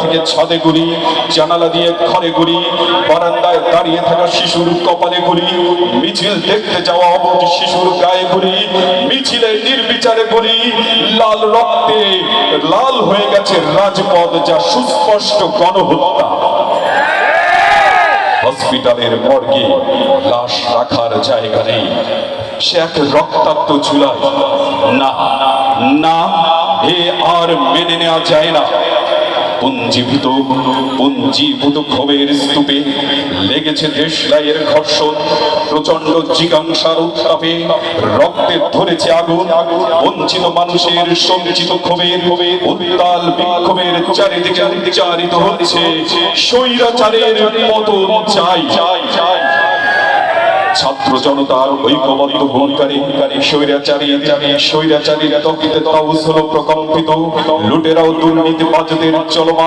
থেকে ছাদে গুলি জানালা দিয়ে ঘরে গুলি বারান্দায় দাঁড়িয়ে থাকা শিশুর কপালে গুলি মিছিল দেখতে যাওয়া অবধ শিশুর গায়ে গুলি মিছিলে নির্বিচারে গুলি লাল রক্তে লাল হয়ে গেছে রাজপথ যা সুস্পষ্ট গণহত্যা। হসপিটালের মর্গে লাশ রাখার জায়গা নেই। সে এক রক্তাক্ত চুলায়, না না, এ আর মেনে নেওয়া যায় না। পুঞ্জীভূত পুঞ্জীভূত ক্ষোভের স্তূপে লেগেছে দেশলাইয়ের ঘর্ষণ প্রচণ্ড জিজ্ঞাসার উত্তাপে রক্তে ধরেছে আগুন, বঞ্চিত মানুষের সঞ্চিত ক্ষোভের উত্তাল বিক্ষোভের চারিদিকে চারিত হচ্ছে, স্বৈরাচারের পতন চাই। ছাত্র জনতার ঐক্যবদ্ধ ভূমিকারে স্বৈরাচারী স্বৈরাচারীর তকিতে হলো প্রকম্পিত। লুটেরাও দুর্নীতিবাজদের চলমান